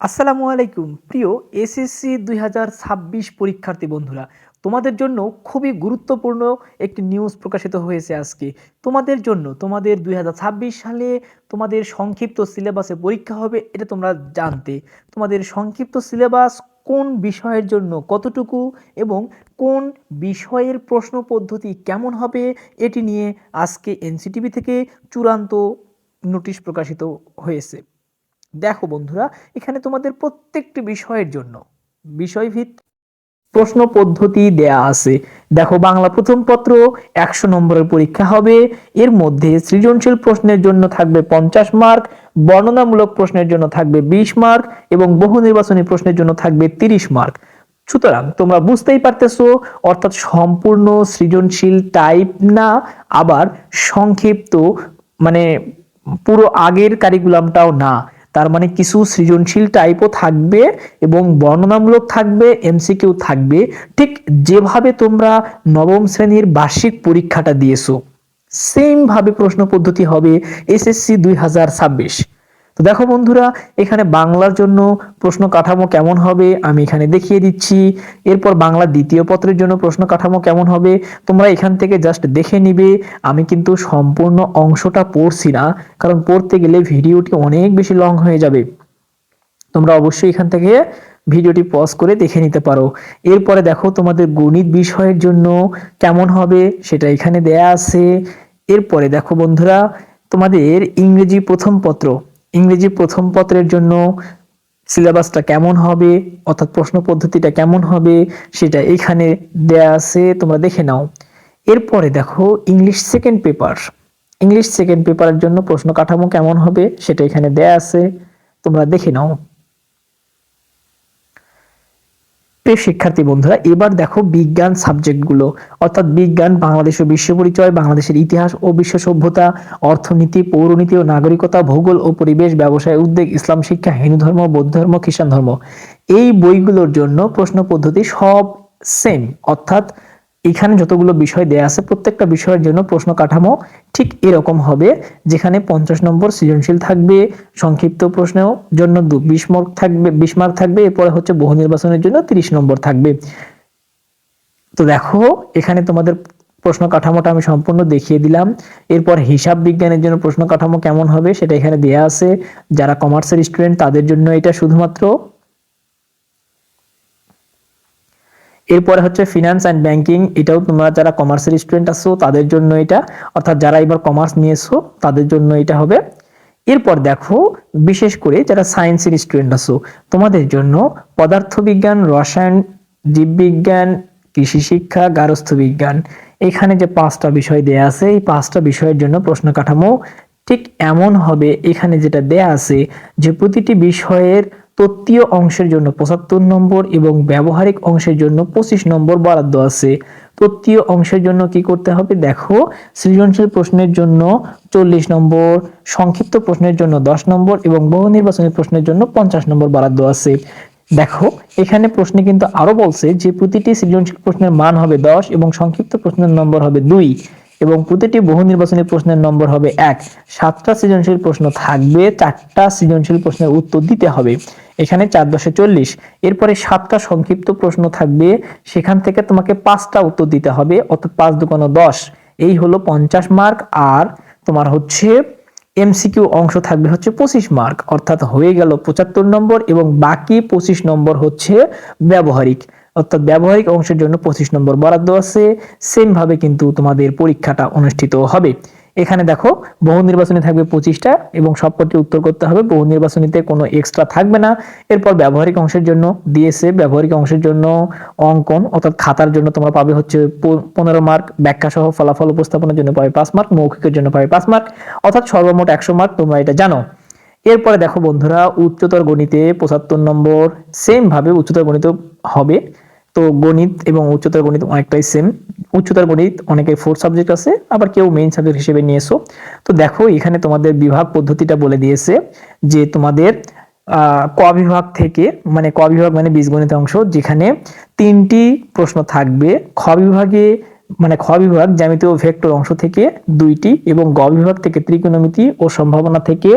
আসসালামু আলাইকুম। প্রিয় এসএসসি দুই হাজার ছাব্বিশ পরীক্ষার্থী বন্ধুরা, তোমাদের জন্য খুবই গুরুত্বপূর্ণ একটি নিউজ প্রকাশিত হয়েছে আজকে। তোমাদের জন্য, তোমাদের দুই হাজার ছাব্বিশ সালে তোমাদের সংক্ষিপ্ত সিলেবাসে পরীক্ষা হবে, এটা তোমরা জানতে। তোমাদের সংক্ষিপ্ত সিলেবাস কোন বিষয়ের জন্য কতটুকু এবং কোন বিষয়ের প্রশ্ন পদ্ধতি কেমন হবে, এটি নিয়ে আজকে এনসিটিভি থেকে চূড়ান্ত নোটিশ প্রকাশিত হয়েছে। দেখো বন্ধুরা, এখানে তোমাদের প্রত্যেকটি বিষয়ের জন্য বিষয়ভিত্তিক প্রশ্ন পদ্ধতি দেয়া আছে। দেখো, বাংলা প্রথম পত্র একশো নম্বরের পরীক্ষা হবে। এর মধ্যে সৃজনশীল প্রশ্নের জন্য থাকবে পঞ্চাশ মার্ক, বর্ণনামূলক প্রশ্নের জন্য থাকবে বিশ মার্ক এবং বহু নির্বাচনী প্রশ্নের জন্য থাকবে তিরিশ মার্ক। সুতরাং তোমরা বুঝতেই পারতেছো, অর্থাৎ সম্পূর্ণ সৃজনশীল টাইপ না, আবার সংক্ষিপ্ত মানে পুরো আগের কারিকুলামটাও না। তার মানে কিছু সৃজনশীল টাইপও থাকবে এবং বর্ণনামূলক থাকবে এমসিকিউ থাকবে। ঠিক যেভাবে তোমরা নবম শ্রেণির বার্ষিক পরীক্ষাটা দিয়েছ সেম ভাবে প্রশ্ন পদ্ধতি হবে এসএসসি দুই হাজার ছাব্বিশ। তো দেখো বন্ধুরা, এখানে বাংলার জন্য প্রশ্ন কাঠামো কেমন হবে আমি এখানে দেখিয়ে দিচ্ছি। এরপর বাংলা দ্বিতীয় পত্রের জন্য প্রশ্ন কাঠামো কেমন হবে তোমরা এখান থেকে জাস্ট দেখে নিবে। আমি কিন্তু সম্পূর্ণ অংশটা পড়ছি না, কারণ পড়তে গেলে ভিডিওটি অনেক বেশি লং হয়ে যাবে। তোমরা অবশ্যই এখান থেকে ভিডিওটি পজ করে দেখে নিতে পারো। এরপরে দেখো তোমাদের গণিত বিষয়ের জন্য কেমন হবে সেটা এখানে দেয়া আছে। এরপরে দেখো বন্ধুরা, তোমাদের ইংরেজি প্রথম পত্র। ইংরেজি প্রথম পত্রের জন্য সিলেবাসটা কেমন হবে, অর্থাৎ প্রশ্ন পদ্ধতিটা কেমন হবে, সেটা এখানে দেয়া আছে, তোমরা দেখে নাও। এরপরে দেখো English second paper English second পেপারের জন্য প্রশ্ন কাঠামো কেমন হবে, সেটা এখানে দেয়া আছে, তোমরা দেখে নাও। প্রিয় শিক্ষার্থী বন্ধুরা, এবার দেখো বিজ্ঞান সাবজেক্টগুলো। অর্থাৎ বিজ্ঞান, বাংলাদেশ ও বিশ্ব পরিচয়, বাংলাদেশের ইতিহাস ও বিশ্ব সভ্যতা, অর্থনীতি, পৌরনীতি ও নাগরিকতা, ভূগোল ও পরিবেশ, ব্যবসায় উদ্যোগ, ইসলাম শিক্ষা, হিন্দু ধর্ম, বৌদ্ধ ধর্ম, খ্রিস্টান ধর্ম। এই বইগুলোর জন্য প্রশ্ন পদ্ধতি সব সেম অর্থাৎ এখানে যতগুলো বিষয় দেয়া আছে, প্রত্যেকটা বিষয়ের জন্য প্রশ্ন কাঠামো ঠিক এরকম হবে, যেখানে পঞ্চাশ নম্বর সৃজনশীল থাকবে, সংক্ষিপ্ত প্রশ্নের জন্য বিশ মার্ক থাকবে, বিশ মার্ক থাকবে, এরপরে হচ্ছে বহু নির্বাচনের জন্য তিরিশ নম্বর থাকবে। তো দেখো, এখানে তোমাদের প্রশ্ন কাঠামোটা আমি সম্পূর্ণ দেখিয়ে দিলাম। এরপর হিসাব বিজ্ঞানের জন্য প্রশ্ন কাঠামো কেমন হবে, সেটা এখানে দেয়া আছে। যারা কমার্সের স্টুডেন্ট তাদের জন্য এটা শুধুমাত্র এরপরে হচ্ছে ফিনান্স অ্যান্ড ব্যাংকিং এটাও তোমরা যারা কমার্সের স্টুডেন্ট আছো, তাদের জন্য এটা। অর্থাৎ যারা এবার কমার্স নিয়েছো, তাদের জন্য এটা হবে। এরপর দেখো, বিশেষ করে যারা সায়েন্সের স্টুডেন্ট আছো, তোমাদের জন্য পদার্থবিজ্ঞান, রসায়ন, জীববিজ্ঞান কৃষি শিক্ষা গার্হস্থ্য বিজ্ঞান এখানে যে পাঁচটা বিষয় দেয়া আছে, এই পাঁচটা বিষয়ের জন্য প্রশ্ন কাঠামো ঠিক এমন হবে এখানে যেটা দেয়া আছে যে প্রতিটি বিষয়ের তত্ত্বীয় অংশের জন্য পঁচাত্তর নম্বর এবং ব্যবহারিক অংশের জন্য পঁচিশ নম্বর বরাদ্দ আছে। তত্ত্বীয় অংশের জন্য কি করতে হবে? দেখো, সৃজনশীল প্রশ্নের জন্য চল্লিশ নম্বর, সংক্ষিপ্ত প্রশ্নের জন্য দশ নম্বর এবং বহু নির্বাচনী প্রশ্নের জন্য পঞ্চাশ নম্বর বরাদ্দ আছে। দেখো, এখানে প্রশ্নে কিন্তু আরও বলছে যে প্রতিটি সৃজনশীল প্রশ্নের মান হবে দশ এবং সংক্ষিপ্ত প্রশ্নের নম্বর হবে দুই। এবং প্রতিটি বহু নির্বাচনী প্রশ্নের নম্বর হবে এক। সাতটা সৃজনশীল প্রশ্ন থাকবে, চারটা সৃজনশীল প্রশ্নের উত্তর দিতে হবে। এখানে চার দশে চল্লিশ। এরপরে সাতটা সংক্ষিপ্ত প্রশ্ন থাকবে, সেখান থেকে তোমাকে পাঁচটা উত্তর দিতে হবে, অর্থাৎ পাঁচ দুকানো দশ। এই হলো পঞ্চাশ মার্ক, আর তোমার হচ্ছে এমসিকিউ অংশ থাকবে হচ্ছে পঁচিশ মার্ক, অর্থাৎ হয়ে গেল পঁচাত্তর নম্বর এবং বাকি পঁচিশ নম্বর হচ্ছে ব্যবহারিক। অর্থাৎ ব্যবহারিক অংশের জন্য পঁচিশ নম্বর বরাদ্দ আছে। সেম ভাবে কিন্তু তোমাদের পরীক্ষাটা অনুষ্ঠিত হবে। এখানে দেখো, বহু নির্বাচনী থাকবে পঁচিশটা এবং সবকটি উত্তর করতে হবে। বহু নির্বাচনীতে কোনো এক্সট্রা থাকবে না। এরপর ব্যবহারিক অংশের জন্য দিয়েছে। ব্যবহারিক অংশের জন্য অঙ্কন অর্থাৎ খাতার জন্য তোমরা পাবে হচ্ছে পনেরো মার্ক ব্যাখ্যা সহ ফলাফল উপস্থাপনের জন্য পাবে পাঁচ মার্ক মৌখিকের জন্য পাবে পাঁচ মার্ক অর্থাৎ সর্বমোট একশো মার্ক তোমরা এটা জানো। এরপরে দেখো বন্ধুরা, উচ্চতর গণিতে পঁচাত্তর নম্বর সেম ভাবে উচ্চতর গণিত হবে। তো গণিত এবং উচ্চতর গণিত অনেকটাই সেম উচ্চতর গণিত অনেকে ফোর সাবজেক্ট আছে, আবার কেউ মেইন সাবজেক্ট হিসেবে নিয়েছো। তো দেখো, এখানে তোমাদের বিভাগ পদ্ধতিটা বলে দিয়েছে যে তোমাদের ক বিভাগ থেকে মানে ক বিভাগ মানে বীজগণিত অংশ, যেখানে তিনটি প্রশ্ন থাকবে। খ বিভাগে মানে খ বিভাগ জ্যামিতি ও ভেক্টর অংশ থেকে দুইটি এবং গ বিভাগ থেকে ত্রিকোণমিতি ও সম্ভাবনা থেকে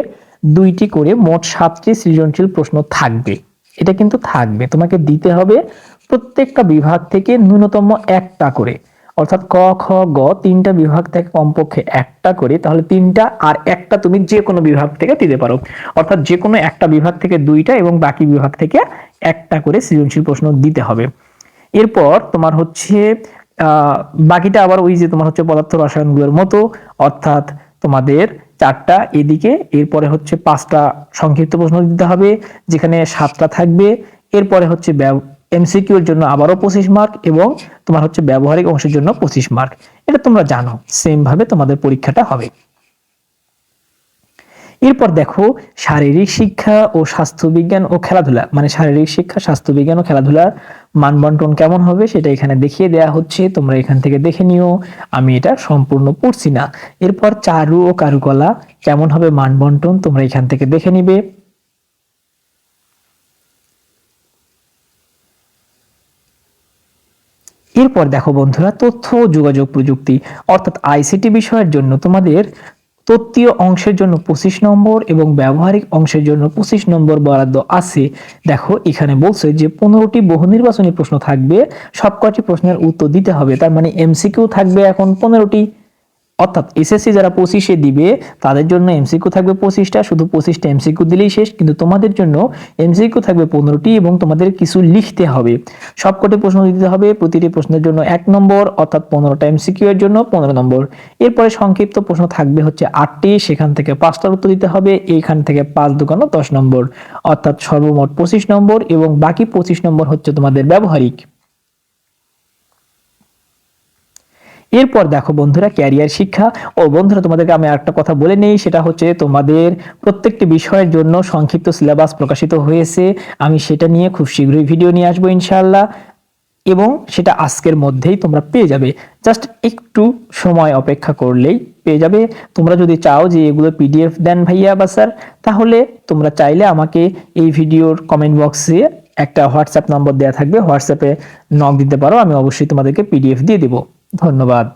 দুইটি করে মোট সাতটি সৃজনশীল প্রশ্ন থাকবে। এটা কিন্তু থাকবে। তোমাকে দিতে হবে প্রত্যেকটা বিভাগ থেকে ন্যূনতম একটা করে, অর্থাৎ ক, খ, গ তিনটা বিভাগ থেকে কমপক্ষে একটা করে, তাহলে তিনটা আর একটা তুমি যে কোনো বিভাগ থেকে দিতে পারো। অর্থাৎ যে কোনো একটা বিভাগ থেকে দুইটা এবং বাকি বিভাগ থেকে একটা করে সৃজনশীল প্রশ্ন দিতে হবে। এরপর তোমার হচ্ছে বাকিটা আবার ওই যে তোমার হচ্ছে পদার্থ রসায়নগুলোর মতো, অর্থাৎ তোমাদের চারটা এদিকে, এরপরে হচ্ছে পাঁচটা সংক্ষিপ্ত প্রশ্ন দিতে হবে, যেখানে সাতটা থাকবে। এরপরে হচ্ছে এমসিকিউ এর জন্য আবারও পঁচিশ মার্ক এবং তোমার হচ্ছে ব্যবহারিক অংশের জন্য পঁচিশ মার্ক এটা তোমরা জানো সেম ভাবে তোমাদের পরীক্ষাটা হবে। এরপর দেখো, শারীরিক শিক্ষা ও স্বাস্থ্য বিজ্ঞান ও খেলাধুলা। মানে শারীরিক শিক্ষা স্বাস্থ্য বিজ্ঞান ও খেলাধুলার মানবন্টন কেমন হবে সেটা এখানে দেখিয়ে দেয়া হচ্ছে। তোমরা এখান থেকে দেখে নিও, আমি এটা সম্পূর্ণ পড়ছি না। এরপর চারু ও কারুকলা কেমন হবে মানবন্টন তোমরা এখান থেকে দেখে নিবে। এরপর দেখো বন্ধুরা, তথ্য ও যোগাযোগ প্রযুক্তি, অর্থাৎ আইসিটি বিষয়ের জন্য তোমাদের তত্ত্বীয় অংশের জন্য পঁচিশ নম্বর এবং ব্যবহারিক অংশের জন্য পঁচিশ নম্বর বরাদ্দ আছে। দেখো, এখানে বলছে যে পনেরোটি বহু নির্বাচনী প্রশ্ন থাকবে, সবকটি প্রশ্নের উত্তর দিতে হবে, তার মানে এমসিকিউ থাকবে এখন পনেরোটি। অর্থাৎ এসএসসি যারা পঁচিশে দিবে, তাদের জন্য এমসিকিউ থাকবে পঁচিশটা। শুধু পঁচিশটা এমসিকিউ দিলেই শেষ, কিন্তু তোমাদের জন্য এমসিকিউ থাকবে পনেরোটি এবং তোমাদের কিছু লিখতে হবে। সবকটি প্রশ্ন দিতে হবে, প্রতিটি প্রশ্নের জন্য এক নম্বর, অর্থাৎ পনেরোটা এমসিকিউ এর জন্য পনেরো নম্বর। এরপরে সংক্ষিপ্ত প্রশ্ন থাকবে হচ্ছে আটটি, সেখান থেকে পাঁচটার উত্তর দিতে হবে, এইখান থেকে পাঁচ দোকানো দশ নম্বর। অর্থাৎ সর্বমোট পঁচিশ নম্বর এবং বাকি পঁচিশ নম্বর হচ্ছে তোমাদের ব্যবহারিক। এরপর দেখো বন্ধুরা ক্যারিয়ার শিক্ষা। ও বন্ধুরা, তোমাদেরকে আমি একটা কথা বলে নেই, সেটা হচ্ছে তোমাদের প্রত্যেকটি বিষয়ের জন্য সংক্ষিপ্ত সিলেবাস প্রকাশিত হয়েছে। আমি সেটা নিয়ে খুব শীঘ্রই ভিডিও নিয়ে আসব ইনশাআল্লাহ। এবং সেটা আজকের মধ্যেই তোমরা পেয়ে যাবে। জাস্ট একটু সময় অপেক্ষা করলেই পেয়ে যাবে। তোমরা যদি চাও যে এগুলো পিডিএফ দেন ভাইয়া বা স্যার, তাহলে তোমরা চাইলে আমাকে এই ভিডিওর কমেন্ট বক্সে একটা হোয়াটসঅ্যাপ নম্বর দেওয়া থাকবে। হোয়াটসঅ্যাপে নক দিতে পারো, আমি অবশ্যই তোমাদেরকে পিডিএফ দিয়ে দেবো। ধন্যবাদ।